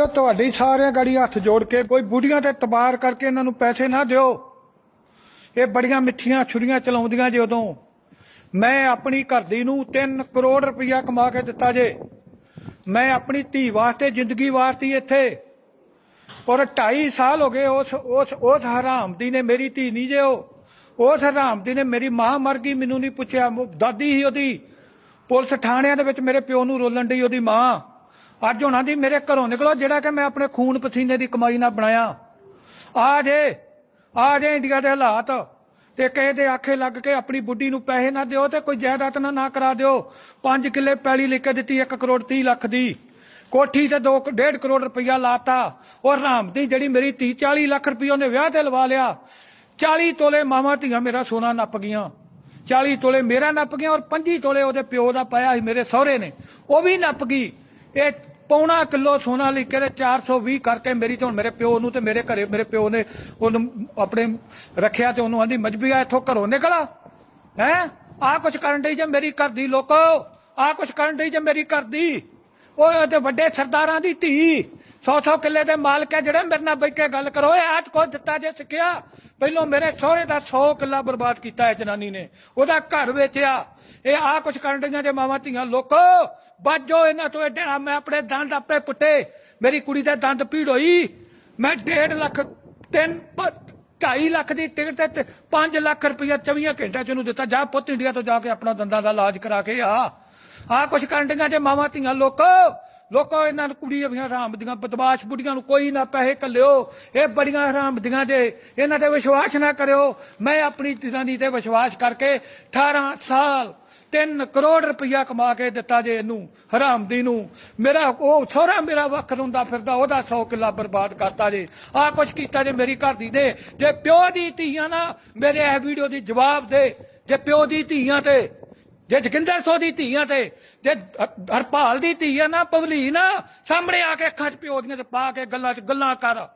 ਉਹ ਤੁਹਾਡੀ ਸਾਰਿਆਂ ਗਾੜੀ ਹੱਥ ਜੋੜ ਕੇ ਕੋਈ ਬੁੜੀਆਂ ਤੇ ਤਬਾਰ ਕਰਕੇ ਇਹਨਾਂ ਨੂੰ ਪੈਸੇ ਨਾ ਦਿਓ। ਇਹ ਬੜੀਆਂ ਮਿੱਠੀਆਂ ਛੁਰੀਆਂ ਚਲਾਉਂਦੀਆਂ ਜੇ ਉਦੋਂ। ਮੈਂ ਆਪਣੀ ਘਰ ਦੀ ਨੂੰ 3 ਕਰੋੜ ਰੁਪਇਆ ਕਮਾ ਕੇ ਦਿੱਤਾ ਜੇ। ਮੈਂ ਆਪਣੀ ਧੀ ਵਾਸਤੇ ਜ਼ਿੰਦਗੀ ਵਾਰਤੀ ਇੱਥੇ। ਔਰ 2.5 ਸਾਲ ਹੋ ਗਏ ਉਸ ਉਸ ਉਸ ਹਰਾਮਦੀ ਨੇ ਮੇਰੀ ਧੀ ਨਹੀਂ ਜੇ ਉਹ ਉਸ ਹਰਾਮਦੀ ਨੇ ਮੇਰੀ ਮਾਂ ਮਰ ਗਈ, ਮੈਨੂੰ ਨਹੀਂ ਪੁੱਛਿਆ। ਦਾਦੀ ਹੀ ਉਹਦੀ ਪੁਲਿਸ ਥਾਣਿਆਂ ਦੇ ਵਿੱਚ ਮੇਰੇ ਪਿਓ ਨੂੰ ਰੋਲਣ ਡਈ ਉਹਦੀ ਮਾਂ। ਅੱਜ ਉਹਨਾਂ ਦੀ ਮੇਰੇ ਘਰੋਂ ਨਿਕਲੋ, ਜਿਹੜਾ ਕਿ ਮੈਂ ਆਪਣੇ ਖੂਨ ਪਸੀਨੇ ਦੀ ਕਮਾਈ ਨਾਲ ਬਣਾਇਆ। ਆ ਜੇ ਆ ਜੇ ਇੰਡੀਆ ਦੇ ਹਾਲਾਤ ਤੇ ਕਿਸੇ ਦੇ ਆਖੇ ਲੱਗ ਕੇ ਆਪਣੀ ਬੁੱਢੀ ਨੂੰ ਪੈਸੇ ਨਾ ਦਿਓ ਤੇ ਕੋਈ ਜਾਇਦਾਦ ਨਾ ਨਾ ਕਰਾ ਦਿਓ। 5 ਕਿੱਲੇ ਪੈਲੀ ਲਿਖ ਕੇ ਦਿੱਤੀ 1 ਕਰੋੜ 30 ਲੱਖ ਦੀ। ਕੋਠੀ ਤੇ 2 1.5 ਕਰੋੜ ਰੁਪਈਆ ਲਾਤਾ। ਔਰ ਰਾਮ ਦੀ ਜਿਹੜੀ ਮੇਰੀ ਧੀ 40 ਲੱਖ ਰੁਪਈਆ ਉਹਨੇ ਵਿਆਹ ਤੇ ਲਵਾ ਲਿਆ। 40 ਤੋਲੇ ਮਾਵਾਂ ਧੀਆਂ ਮੇਰਾ ਸੋਨਾ ਨੱਪ ਗਈਆਂ। 40 ਤੋਲੇ ਮੇਰਾ ਨੱਪ ਗਿਆ ਔਰ 25 ਤੋਲੇ ਉਹਦੇ ਪਿਓ ਦਾ ਪਾਇਆ ਸੀ ਮੇਰੇ ਸਹੁਰੇ ਨੇ। ਉਹ ਵੀ ਨੱਪ ਗਈ। ਇਹ ਪੌਣਾ ਕਿਲੋ ਸੋਨਾ ਲਿਖ ਕੇ ਤੇ 420 ਕਰਕੇ ਮੇਰੀ ਤੇ ਹੁਣ ਮੇਰੇ ਪਿਓ ਨੂੰ ਤੇ ਮੇਰੇ ਘਰੇ ਮੇਰੇ ਪਿਓ ਨੇ ਉਹਨੂੰ ਆਪਣੇ ਰੱਖਿਆ ਤੇ ਉਹਨੂੰ ਆਂਦੀ ਮਜਬੀਆ ਇੱਥੋਂ ਘਰੋਂ ਨਿਕਲਾ ਹੈ? ਆ ਕੁਛ ਕਰਨ ਡਈ ਜੇ ਮੇਰੀ ਘਰ ਦੀ, ਲੋਕੋ? ਆ ਕੁਛ ਕਰਨ ਡਈ ਜੇ ਮੇਰੀ ਘਰ ਦੀ? ਓਏ ਤੇ ਵੱਡੇ ਸਰਦਾਰਾਂ ਦੀ ਧੀ। 100-100 ਕਿੱਲੇ ਦੇ ਮਾਲਕ ਹੈ ਜਿਹੜੇ ਮੇਰੇ ਨਾਲ ਬੈ ਕੇ ਗੱਲ ਕਰੋ। ਇਹ ਅੱਜ ਕੋ ਦਿੱਤਾ ਜੇ ਸਿੱਖਿਆ? ਪਹਿਲੋਂ ਮੇਰੇ ਸਹੁਰੇ ਦਾ 100 ਕਿੱਲਾ ਬਰਬਾਦ ਕੀਤਾ ਹੈ ਜਨਾਨੀ ਨੇ। ਉਹਦਾ ਘਰ ਵੇਚਿਆ। ਇਹ ਆ ਕੁਛ ਕਰਨ ਡਈਆਂ ਜੇ ਮਾਵਾਂ ਧੀਆਂ। ਲੋਕੋ, ਬਾਜੋ ਇਹਨਾਂ ਤੋਂ ਏਡੇ ਨਾਲ ਮੈਂ ਆਪਣੇ ਦੰਦ ਆਪੇ ਪੁੱਟੇ। ਮੇਰੀ ਕੁੜੀ ਦੇ ਦੰਦ ਪੀੜ ਹੋਈ। ਮੈਂ 1.5 ਲੱਖ ਤਿੰਨ ਪ- ਢਾਈ ਲੱਖ ਦੀ ਟਿਕਟ ਤੇ 5 ਲੱਖ ਰੁਪਇਆ 24 ਘੰਟਿਆਂ ਚ ਉਹਨੂੰ ਦਿੱਤਾ। ਜਾ ਪੁੱਤ ਇੰਡੀਆ ਤੋਂ ਜਾ ਕੇ ਆਪਣਾ ਦੰਦਾਂ ਦਾ ਇਲਾਜ ਕਰਾ ਕੇ ਆ। ਆ ਕੁਛ ਕਰਨ ਡੀਆਂ ਜੇ ਮਾਵਾਂ ਧੀਆਂ ਲੋਕੋ। ਲੋਕੋ ਇਹਨਾਂ ਨੂੰ ਕੁੜੀ ਦੀਆਂ ਹਰਾਮ ਦੀਆਂ, ਬਦਮਾਸ਼ ਬੁੜੀਆਂ ਨੂੰ ਕੋਈ ਨਾ ਪੈਸੇ ਕੱਲਿਓ ਇਹ ਬੜੀਆਂ ਹਰਾਮ ਦੀਆਂ ਜੇ, ਇਹਨਾਂ ਤੇ ਵਿਸ਼ਵਾਸ ਨਾ ਕਰਿਓ। ਮੈਂ ਆਪਣੀ ਜਨਾਨੀ ਤੇ ਵਿਸ਼ਵਾਸ ਕਰਕੇ 18 ਸਾਲ 3 ਕਰੋੜ ਰੁਪਇਆ ਕਮਾ ਕੇ ਦਿੱਤਾ ਜੇ ਇਹਨੂੰ ਹਰਾਮਦੀ ਨੂੰ। ਮੇਰਾ ਉਹ ਸਹੁਰਾ ਮੇਰਾ ਵੱਖ ਹੁੰਦਾ ਫਿਰਦਾ, ਉਹਦਾ 100 ਕਿੱਲਾ ਬਰਬਾਦ ਕਰਤਾ ਜੇ। ਆ ਕੁਛ ਕੀਤਾ ਜੇ ਮੇਰੀ ਘਰ ਦੀ ਨੇ। ਜੇ ਪਿਓ ਦੀ ਧੀਆਂ ਨਾ, ਮੇਰੇ ਇਹ ਵੀਡੀਓ ਦੀ ਜਵਾਬ ਦੇ। ਜੇ ਪਿਓ ਦੀ ਧੀਆਂ ਤੇ ਜੇ ਜਗਿੰਦਰ ਸੋ ਦੀ ਧੀਆਂ ਤੇ, ਜੇ ਹਰਪਾਲ ਦੀ ਧੀ ਆ ਨਾ, ਪਵਲੀ ਨਾ, ਸਾਹਮਣੇ ਆ ਕੇ ਅੱਖਾਂ 'ਚ ਪਿਓ ਦੀਆਂ ਤੇ ਪਾ ਕੇ ਗੱਲਾਂ 'ਚ ਗੱਲਾਂ ਕਰ।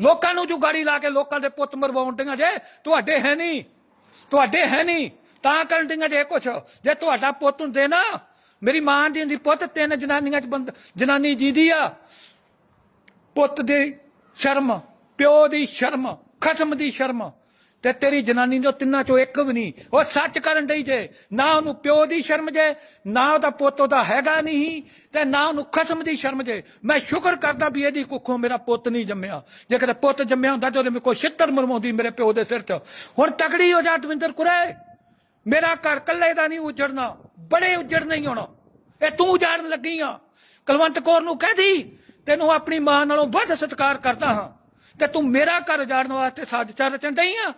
ਲੋਕਾਂ ਨੂੰ ਜੁਗਾੜੀ ਲਾ ਕੇ ਲੋਕਾਂ ਦੇ ਪੁੱਤ ਮਰਵਾਉਣ ਡੀਆਂ ਜੇ, ਤੁਹਾਡੇ ਹੈ ਨਹੀਂ। ਤੁਹਾਡੇ ਹੈ ਨਹੀਂ। ਤਾਂ ਕਰਨ ਡੀਆਂ ਜੇ ਕੁਛ। ਜੇ ਤੁਹਾਡਾ ਪੁੱਤ ਹੁੰਦੇ ਨਾ, ਮੇਰੀ ਮਾਂ ਦੀ ਹੁੰਦੀ ਪੁੱਤ ਤਿੰਨ ਜਨਾਨੀਆਂ 'ਚ ਬੰਦ, ਜਨਾਨੀ ਜੀਦੀ ਆ। ਪੁੱਤ ਦੀ ਸ਼ਰਮ, ਪਿਓ ਦੀ ਸ਼ਰਮ, ਖਸਮ ਦੀ ਸ਼ਰਮ। ਤੇ ਤੇਰੀ ਜਨਾਨੀ ਦੇ ਤਿੰਨਾਂ ਚੋਂ ਇੱਕ ਵੀ ਨਹੀਂ। ਉਹ ਸੱਚ ਕਰਨ ਡਈ ਜੇ। ਨਾ ਉਹਨੂੰ ਪਿਓ ਦੀ ਸ਼ਰਮ ਜੇ, ਨਾ ਉਹਦਾ ਪੁੱਤ ਉਹਦਾ ਹੈਗਾ ਨਹੀਂ, ਤੇ ਨਾ ਉਹਨੂੰ ਖਸਮ ਦੀ ਸ਼ਰਮ ਜੇ। ਮੈਂ ਸ਼ੁਕਰ ਕਰਦਾ ਵੀ ਇਹਦੀ ਕੁੱਖੋਂ ਮੇਰਾ ਪੁੱਤ ਨਹੀਂ ਜੰਮਿਆ। ਜੇ ਕਦੇ ਪੁੱਤ ਜੰਮਿਆ ਹੁੰਦਾ ਤੇ ਉਹਦੇ ਮੇਰੇ ਕੋਲ ਛਿੱਤਰ ਮਰਵਾਉਂਦੀ ਮੇਰੇ ਪਿਓ ਦੇ ਸਿਰ 'ਚ ਹੁਣ ਤਕੜੀ ਹੋ ਜਾ ਦਵਿੰਦਰ ਕੁਰੇ। ਮੇਰਾ ਘਰ ਕੱਲੇ ਦਾ ਨਹੀਂ ਉਜੜਨਾ। ਬੜੇ ਉਜੜ ਨਹੀਂ ਹੋਣਾ। ਇਹ ਤੂੰ ਉਜਾੜਨ ਲੱਗੀ ਆ। ਕੁਲਵੰਤ ਕੌਰ ਨੂੰ ਕਹਦੀ ਤੈਨੂੰ ਆਪਣੀ ਮਾਂ ਨਾਲੋਂ ਵੱਧ ਸਤਿਕਾਰ ਕਰਦਾ ਹਾਂ। ਤੇ ਤੂੰ ਮੇਰਾ ਘਰ ਉਜਾੜਨ ਵਾਸਤੇ ਸਾਜ਼ਿਸ਼ਾਂ ਰਚਣ ਡਈ ਆ?